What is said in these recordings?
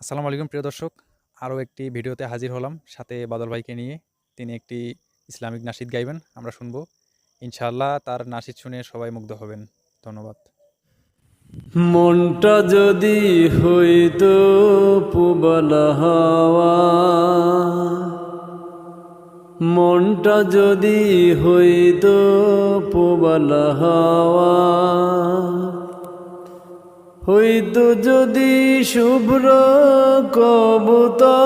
আসসালামু আলাইকুম, প্রিয় দর্শক। আরও একটি ভিডিওতে হাজির হলাম। সাথে বাদল ভাইকে নিয়ে তিনি একটি ইসলামিক নাসিদ গাইবেন, আমরা শুনব। ইনশাআল্লাহ তার নাসিদ শুনে সবাই মুগ্ধ হবেন। ধন্যবাদ। মনটা যদি হইতো পুবল হাওয়া, মনটা যদি হইতো পুবল হাওয়া হইতো যদি শুভ্র কবুতর।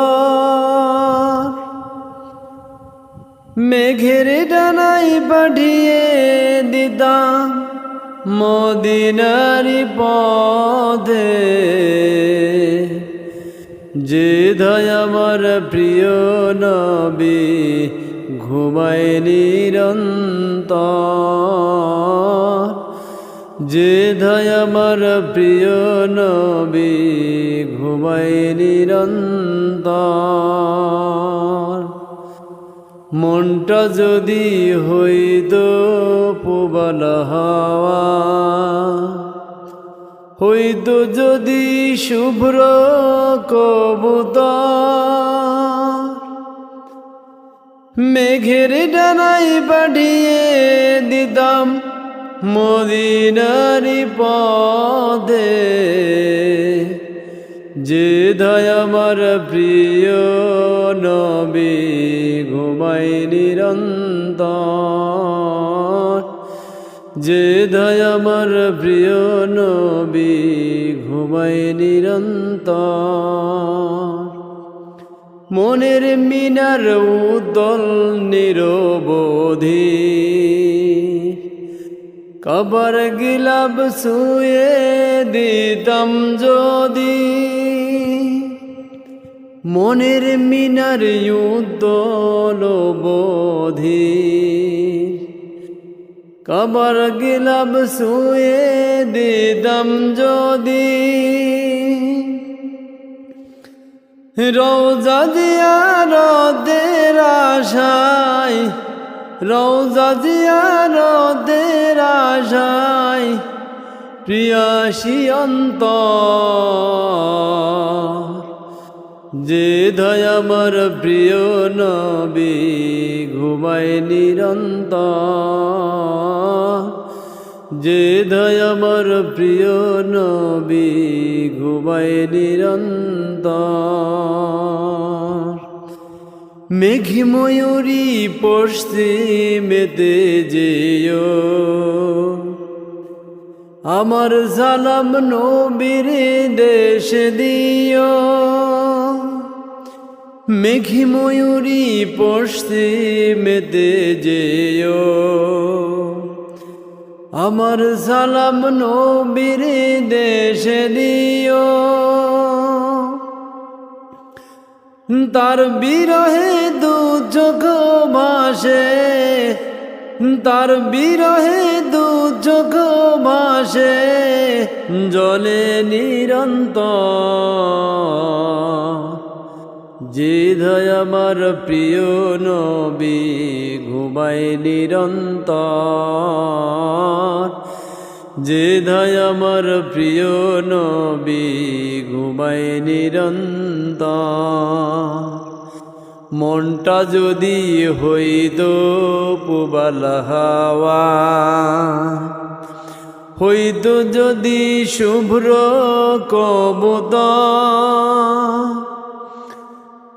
মেঘের ডানাই পাঠিয়ে দিতাম মদিনারি পদে যে ধয় আমার প্রিয় নবী ঘুমায় নিরন্তর। যে ধয় আমার প্রিয় নবী ঘুমায় নিরন্তর। মনটা যদি হইত পুবল হাওয়া, হইত যদি শুভ্র কবুতর। মেঘের ডানাই পাঠিয়ে দিতাম মদিনারি পদে। যে দয় আমার প্রিয় নবী ঘুমাই নিরন্তর। যে দয় আমার প্রিয় নবী ঘুমাই নিরন্তর। মনের মিনার উদল নিরবধি কবর গিলাব শুয়ে দিতাম যদি। মনের মিনার বোধি কবর গিলাব শুয়ে দিতাম যদি। রৌজা দিয়া রদের রৌজা দিয়া রদের আশায় প্রিয়াসী অন্ত যে ধয় আমার প্রিয় নবী ঘুমায় নিরন্তর। যে দয় আমার প্রিয় নবী ঘুমায় নিরন্তর। মেঘি ময়ূরী পশ্চিমেতে যেও। আমার সালাম নবীর দেশ দিও। মেঘি ময়ূরী পশ্চিমেতে যেও। আমার সালাম নবীর দেশে দিও। তার বিরহে দু চোখ তার বিরহে দু চোখ জলে নিরন্ত যে ধয় আমার প্রিয় নবী, ঘুমায় নিরন্তর। যে ধয় আমার প্রিয় নবী ঘুমায় নিরন্তর। মনটা যদি হইত পুবাল হাওয়া, হইত যদি শুভ্র কবুতর।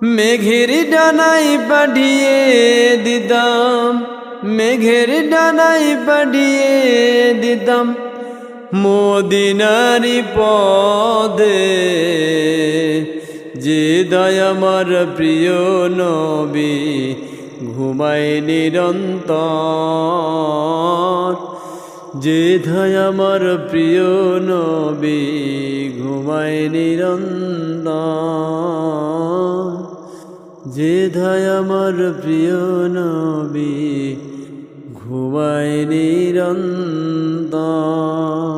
মেঘের ডানাই পাঠিয়ে দিতাম, মেঘের ডানাই পাঠিয়ে দিতাম মদিনারি পদে। যে দয় আমার প্রিয় নবী ঘুমাই নিরন্তর। যে ধয় আমার প্রিয় নবী ঘুমাই নিরন্তর। যে ধয় আমার প্রিয় নবী ঘুমাই নিরন্তর।